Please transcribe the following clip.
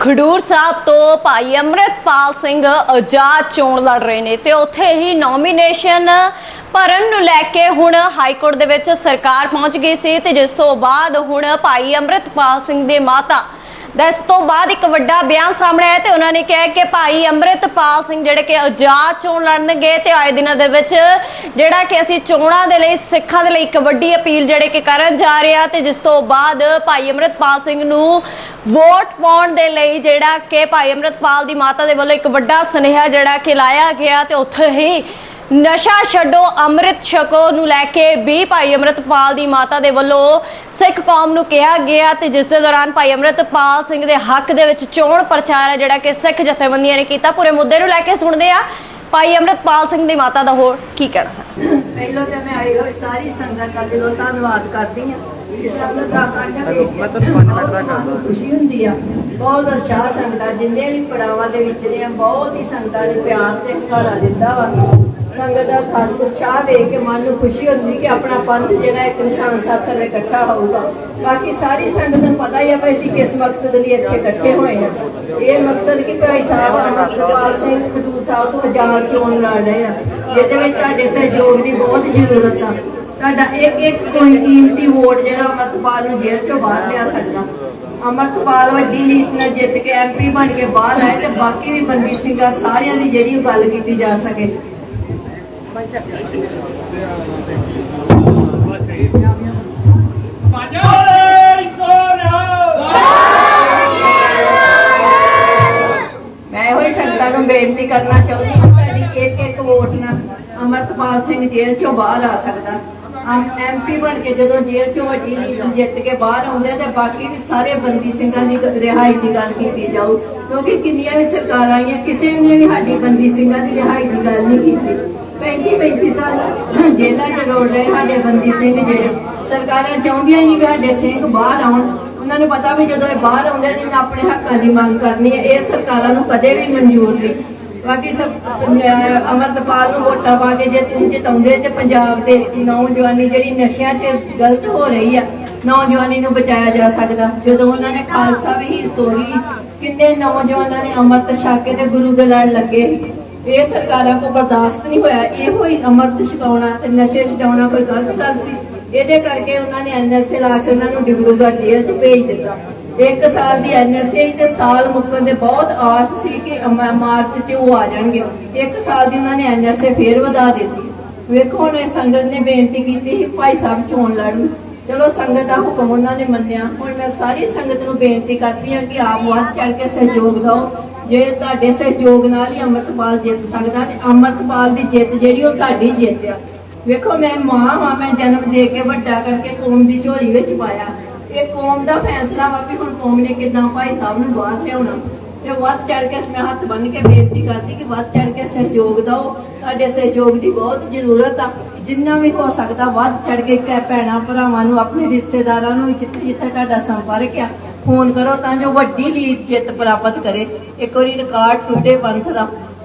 ਖਡੂਰ ਸਾਹਿਬ ਤੋਂ ਭਾਈ ਅੰਮ੍ਰਿਤਪਾਲ ਸਿੰਘ ਆਜ਼ਾਦ ਚੋਣ ਲੜ ਰਹੇ ਨੇ ਤੇ ਉੱਥੇ ਹੀ ਨੋਮੀਨੇਸ਼ਨ ਭਰਨ ਨੂੰ ਲੈ ਕੇ ਹੁਣ ਹਾਈ ਕੋਰਟ ਦੇ ਵਿੱਚ ਸਰਕਾਰ ਪਹੁੰਚ ਗਈ ਸੀ ਤੇ ਜਿਸ ਤੋਂ ਬਾਅਦ ਹੁਣ ਭਾਈ ਅੰਮ੍ਰਿਤਪਾਲ ਸਿੰਘ ਦੇ ਮਾਤਾ ਦਾ ਇਸ ਤੋਂ ਬਾਅਦ ਇੱਕ ਵੱਡਾ ਬਿਆਨ ਸਾਹਮਣੇ ਆਇਆ ਤੇ ਉਹਨਾਂ ਨੇ ਕਿਹਾ ਕਿ ਭਾਈ ਅੰਮ੍ਰਿਤਪਾਲ ਸਿੰਘ ਜਿਹੜੇ ਕਿ ਆਜ਼ਾਦ ਚੋਣ ਲੜਨਗੇ ਤੇ ਆਏ ਦਿਨਾਂ ਦੇ ਵਿੱਚ ਜਿਹੜਾ ਕਿ ਅਸੀਂ ਚੋਣਾਂ ਦੇ ਲਈ, ਸਿੱਖਾਂ ਦੇ ਲਈ ਇੱਕ ਵੱਡੀ ਅਪੀਲ ਜਿਹੜੇ ਕਿ ਕਰਨ ਜਾ ਰਹੇ ਆ ਤੇ ਜਿਸ ਤੋਂ ਬਾਅਦ ਭਾਈ ਅੰਮ੍ਰਿਤਪਾਲ ਸਿੰਘ ਨੂੰ ਵੋਟ ਪਾਉਣ ਦੇ ਲਈ ਜਿਹੜਾ ਕਿ ਭਾਈ ਅੰਮ੍ਰਿਤਪਾਲ ਦੀ ਮਾਤਾ ਦੇ ਵੱਲੋਂ ਇੱਕ ਵੱਡਾ ਸੁਨੇਹਾ ਜਿਹੜਾ ਕਿ ਲਾਇਆ ਗਿਆ ਤੇ ਉੱਥੇ ਹੀ ਨਸ਼ਾ ਛੱਡੋ ਅੰਮ੍ਰਿਤ ਛਕੋ ਨੂੰ ਲੈ ਕੇ ਵੀ ਭਾਈ ਅੰਮ੍ਰਿਤਪਾਲ ਦੀ ਮਾਤਾ ਦੇ ਵੱਲੋਂ ਸਿੱਖ ਕੌਮ ਨੂੰ ਕਿਹਾ ਗਿਆ ਤੇ ਜਿਸ ਦੇ ਦੌਰਾਨ ਭਾਈ ਅੰਮ੍ਰਿਤਪਾਲ ਸਿੰਘ ਦੇ ਹੱਕ ਦੇ ਵਿੱਚ ਚੋਣ ਪ੍ਰਚਾਰ ਹੈ ਜਿਹੜਾ ਕਿ ਸਿੱਖ ਜਥੇਬੰਦੀਆਂ ਨੇ ਕੀਤਾ। ਪੂਰੇ ਮੁੱਦੇ ਨੂੰ ਲੈ ਕੇ ਸੁਣਦੇ ਆ ਭਾਈ ਅੰਮ੍ਰਿਤਪਾਲ ਸਿੰਘ ਦੀ ਮਾਤਾ ਦਾ ਹੋਰ ਕੀ ਕਹਿਣਾ ਹੈ? ਪਹਿਲਾਂ ਤਾਂ ਮੈਂ ਆਈ ਹੋਈ ਸਾਰੀ ਸੰਗਤ ਦਾ ਦਿਲੋਂ ਧੰਨਵਾਦ ਕਰਦੀ ਹਾਂ ਕਿ ਸੰਗਤ ਦਾ ਆਣਾ ਖੁਸ਼ੀ ਹੁੰਦੀ ਆ। ਬਹੁਤ ਅੱਛਾ ਸੰਗਤਾਂ ਜਿੰਨੇ ਵੀ ਪੜਾਵਾਂ ਦੇ ਵਿੱਚ ਨੇ ਬਹੁਤ ਹੀ ਸੰਗਤਾਂ ਨੇ ਪਿਆਰ ਤੇ ਹੰਗਾਰਾ ਦਿੱਤਾ ਵਾ। ਸੰਗਤ ਦਾ ਖਾਸ ਉਤਸ਼ਾਹ ਵੇਖ ਕੇ ਮਨ ਨੂੰ ਖੁਸ਼ੀ ਹੁੰਦੀ ਕਿ ਆਪਣਾ ਪੰਥ ਜਿਹੜਾ ਇੱਕ ਨਿਸ਼ਾਨ ਸਾਥ ਨਾਲ ਇਕੱਠਾ ਹੋਊਗਾ। ਬਾਕੀ ਸਾਰੀ ਸੰਗਤ ਨੂੰ ਪਤਾ ਹੀ ਆ ਭਾਈ ਅਸੀਂ ਕਿਸ ਮਕਸਦ ਲਈ ਇੱਥੇ ਇਕੱਠੇ ਹੋਏ ਹਾਂ ਇਹ ਮਕਸਦ ਕਿ ਭਾਈ ਸਾਹਿਬ ਅਮਰਪਾਲ ਸਿੰਘ ਖਡੂਰ ਸਾਹਿਬ ਤੋਂ ਆਜ਼ਾਦ ਚੋਣ ਲੜ ਰਹੇ ਆ। ਜਿਹਦੇ ਵਿੱਚ ਤੁਹਾਡੇ ਸਹਿਯੋਗ ਦੀ ਬਹੁਤ ਜ਼ਰੂਰਤ ਆ। ਤੁਹਾਡਾ ਇੱਕ ਇੱਕ ਕੋਈ ਕੀਮਤੀ ਵੋਟ ਜਿਹੜਾ ਅਮਰਪਾਲ ਨੂੰ ਜੇਲ੍ਹ ਚੋਂ ਬਾਹਰ ਲਿਆ ਸਕਦਾ। ਅਮਰਪਾਲ ਵੱਡੀ ਲੀਡ ਨਾਲ ਜਿੱਤ ਕੇ ਐਮਪੀ ਬਣ ਕੇ ਬਾਹਰ ਆਏ ਤੇ ਬਾਕੀ ਵੀ ਬੰਦੀ ਸਿੰਘਾਂ ਸਾਰਿਆਂ ਦੀ ਜਿਹੜੀ ਗੱਲ ਕੀਤੀ ਜਾ ਸਕੇ। ਮੈਂ ਇਹੋ ਸੰਗਤਾਂ ਨੂੰ ਬੇਨਤੀ ਕਰਨਾ ਚਾਹੁੰਦੀ ਹਾਂ ਤੁਹਾਡੀ ਇੱਕ ਇੱਕ ਵੋਟ ਨਾਲ ਅਮਰਤਪਾਲ ਸਿੰਘ ਜੇਲ੍ਹ ਚੋਂ ਬਾਹਰ ਆ ਸਕਦਾ। ਐਮਪੀ ਬਣ ਕੇ ਜਦੋਂ ਜੇਲ੍ਹ ਚੋਂ ਵੱਡੀ ਲੀਡ ਜਿੱਤ ਕੇ ਬਾਹਰ ਆਉਂਦੇ ਤੇ ਬਾਕੀ ਵੀ ਸਾਰੇ ਬੰਦੀ ਸਿੰਘਾਂ ਦੀ ਰਿਹਾਈ ਦੀ ਗੱਲ ਕੀਤੀ ਜਾਊ। ਕਿਉਂਕਿ ਕਿੰਨੀਆਂ ਵੀ ਸਰਕਾਰਾਂ ਆਈਆਂ, ਕਿਸੇ ਨੇ ਵੀ ਸਾਡੀ ਬੰਦੀ ਸਿੰਘਾਂ ਦੀ ਰਿਹਾਈ ਦੀ ਗੱਲ ਨਹੀਂ ਕੀਤੀ। 35 35 ਸਾਲ ਜੇਲ੍ਹਾਂ 'ਚ ਰੋੜ ਰਹੇ ਸਾਡੇ ਬੰਦੀ ਸਿੰਘ ਜਿਹੜੇ। ਸਰਕਾਰਾਂ ਚਾਹੁੰਦੀਆਂ ਨਹੀਂ ਵੀ ਸਾਡੇ ਸਿੰਘ ਬਾਹਰ ਆਉਣ। ਉਹਨਾਂ ਨੂੰ ਪਤਾ ਵੀ ਜਦੋਂ ਇਹ ਬਾਹਰ ਆਉਂਦੇ ਨੇ ਤਾਂ ਆਪਣੇ ਹੱਕਾਂ ਦੀ ਮੰਗ ਕਰਨੀ ਹੈ, ਇਹ ਸਰਕਾਰਾਂ ਨੂੰ ਕਦੇ ਵੀ ਮਨਜ਼ੂਰ ਨਹੀਂ। ਬਾਕੀ ਸਭ ਅਮਰਤਪਾਲ ਨੂੰ ਵੋਟਾਂ ਪਾ ਕੇ ਜੇ ਤੁਸੀਂ ਜਿਤਾਉਂਦੇ ਤੇ ਪੰਜਾਬ ਦੇ ਨੌਜਵਾਨੀ ਜਿਹੜੀ ਨਸ਼ਿਆਂ 'ਚ ਗਲਤ ਹੋ ਰਹੀ ਆ, ਨੌਜਵਾਨੀ ਨੂੰ ਬਚਾਇਆ ਜਾ ਸਕਦਾ। ਜਦੋਂ ਉਹਨਾਂ ਨੇ ਖਾਲਸਾ ਵੀ ਤੋੜੀ, ਕਿੰਨੇ ਨੌਜਵਾਨਾਂ ਨੇ ਅੰਮ੍ਰਿਤ ਛਾਕੇ ਤੇ ਗੁਰੂ ਦੇ ਲੜ ਲੱਗੇ। ਇਹ ਸਰਕਾਰਾਂ ਕੋ ਬਰਦਾਸ਼ਤ ਨਹੀਂ ਹੋਇਆ। ਇਹੋ ਹੀ ਅੰਮ੍ਰਿਤ ਛਕਾਉਣਾ ਤੇ ਨਸ਼ੇ ਛਡਾਉਣਾ ਕੋਈ ਗਲਤ ਗੱਲ ਸੀ। ਇਹਦੇ ਕਰਕੇ ਉਹਨਾਂ ਨੇ ਐਨਐਸਏ ਲਾ ਕੇ ਉਹਨਾਂ ਨੂੰ ਡਿਬਰੂਗੜ੍ਹ ਜੇਲ੍ਹ 'ਚ ਭੇਜ ਦਿੱਤਾ। ਇੱਕ ਸਾਲ ਦੀ ਐਨਐਸਏ ਤੇ ਸਾਲ ਮੁੱਕਣ ਦੇ ਬਹੁਤ ਆਸ ਸੀ ਕਿ ਮਾਰਚ 'ਚ ਉਹ ਆ ਜਾਣਗੇ। ਇੱਕ ਸਾਲ ਦੀ ਉਹਨਾਂ ਨੇ ਐਨਐਸਏ ਫੇਰ ਵਧਾ ਦਿੱਤੀ। ਵੇਖੋ ਹੁਣ ਇਹ ਸੰਗਤ ਨੇ ਬੇਨਤੀ ਕੀਤੀ ਸੀ, ਭਾਈ ਸਾਹਿਬ ਚੋਣ ਲੜਨ। ਚਲੋ ਸੰਗਤ ਦਾ ਹੁਕਮ ਉਹਨਾਂ ਨੇ ਮੰਨਿਆ। ਹੁਣ ਮੈਂ ਸਾਰੀ ਸੰਗਤ ਨੂੰ ਬੇਨਤੀ ਕਰਦੀ ਹਾਂ ਕਿ ਆਪ ਵੱਧ ਚੜ ਕੇ ਸਹਿਯੋਗ ਦਿਓ। ਜੇ ਤੁਹਾਡੇ ਸਹਿਯੋਗ ਨਾਲ ਹੀ ਅੰਮ੍ਰਿਤਪਾਲ ਜਿੱਤ ਸਕਦਾ ਤੇ ਅੰਮ੍ਰਿਤਪਾਲ ਦੀ ਜਿੱਤ ਜਿਹੜੀ ਉਹ ਤੁਹਾਡੀ ਜਿੱਤ ਆ। ਵੇਖੋ, ਮੈਂ ਮਾਂ ਵਾਂ, ਮੈਂ ਜਨਮ ਦੇ ਕੇ ਵੱਡਾ ਕਰਕੇ ਕੌਮ ਦੀ ਝੋਲੀ ਵਿੱਚ ਪਾਇਆ। ਇਹ ਕੌਮ ਦਾ ਫੈਸਲਾ ਵਾ ਵੀ ਹੁਣ ਕੌਮ ਨੇ ਕਿਦਾਂ ਭਾਈ ਸਾਹਿਬ ਨੂੰ ਬਾਹਰ ਲਿਆਉਣਾ। ਤੇ ਵੱਧ ਚੜ ਕੇ ਮੈਂ ਹੱਥ ਬੰਨ ਕੇ ਬੇਨਤੀ ਕਰਦੀ ਕਿ ਵੱਧ ਚੜ ਕੇ ਸਹਿਯੋਗ ਦਿਓ। ਤੁਹਾਡੇ ਸਹਿਯੋਗ ਦੀ ਬਹੁਤ ਜ਼ਰੂਰਤ ਆ। ਜਿੰਨਾ ਵੀ ਹੋ ਸਕਦਾ, ਵੱਧ ਚੜ ਕੇ ਕਹਿ ਭੈਣਾਂ ਭਰਾਵਾਂ ਨੂੰ, ਆਪਣੇ ਰਿਸ਼ਤੇਦਾਰਾਂ ਨੂੰ ਵੀ ਜਿੱਥੇ ਜਿੱਥੇ ਤੁਹਾਡਾ ਸੰਪਰਕ ਆ ਫੋਨ ਕਰੋ ਤਾਂ ਜੋ ਵੱਡੀ ਲੀਡ ਜਿੱਤ ਪ੍ਰਾਪਤ ਕਰੇ। ਇੱਕ ਵਾਰੀ ਰਿਕਾਰਡ ਟੁੱਟੇ ਪੰਥ ਦਾ।